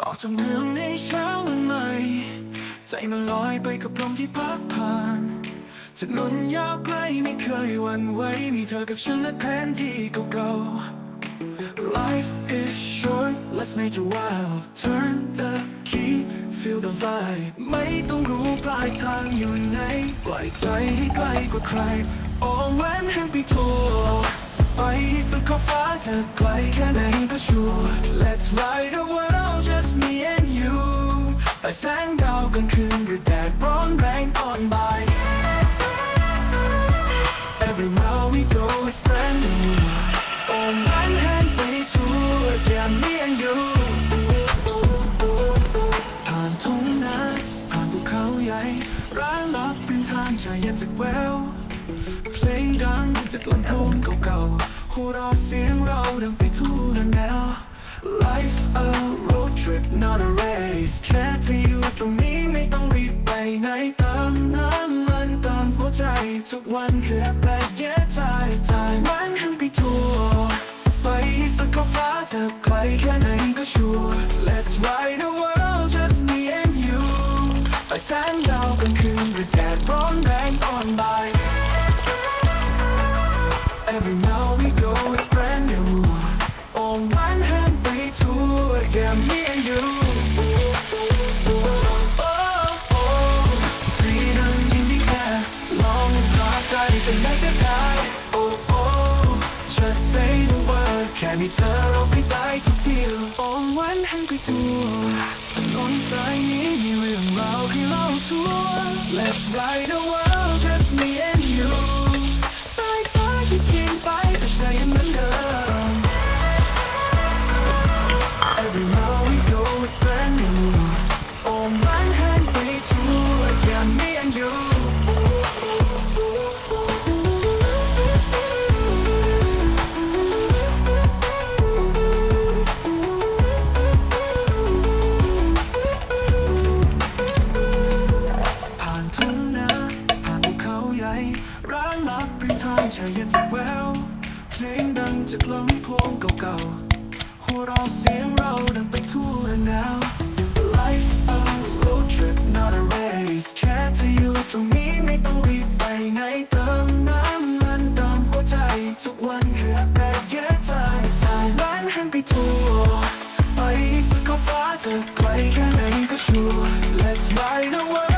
ออกจากเมืองในเช้าวันใหม่ ใจมันลอยไปกับลมที่พัดผ่านถนนยาวไกลไม่เคยวันไหวมีเธอกับฉันและแผนที่เก่าๆ Life is short let's make it wild turn the key feel the vibe ไม่ต้องรู้ปลายทางอยู่ไหนปล่อยใจให้ไกลกว่าใคร All when happy tour ไปสุดขอบฟ้าจะไกลแค่ไหนก็ชัวางชายเย็นสักแวว เพลงดังจากลำโพงเก่าๆหัวเราะเสียงเราดังไปทั่วแนว Life's a road trip not a race แค่ที่อยู่ตรงนี้ไม่ต้องรีบไปไหนเติมน้ำมันเติมหัวใจ ทุกวันคือแปลแย่ใจตายวันหันไปทั่ว ไปสุดขอบฟ้าจะไกลแค่ไหน งดาวกลางคืนหรือแดดร้อนแรงตอนบ่าย Every mile we go is brand new. On one hand we tour, yeah, me and you. Oh, oh, freedom in the air. Long and hard, tight, the night that night. Oh, oh, just say the word. Can we turn up we die to feel? On one hand we tour. ถนนสายนี้มีเรื่องราวให้เล่าทั่ว Let's ride the world, just me and you. ใต้ฟ้าที่เปลี่ยนไปแต่ใจยังเหมือนเดิม Every ริมทางชายเย็นสักแววเพลงดังจากลำโพงเก่าๆหัวเราะเสียงเราดังไปทั่วแนว Life's a road trip not a race แค่เธออยู่ตรงนี้ไม่ต้องรีบไปไหนเติมน้ำมันเติมหัวใจทุกวันคือแปลกแย่ใจใจร้านหันไปทั่วไปสุดขอบฟ้าจะไกลแค่ไหนก็ชัวร์ Let's ride the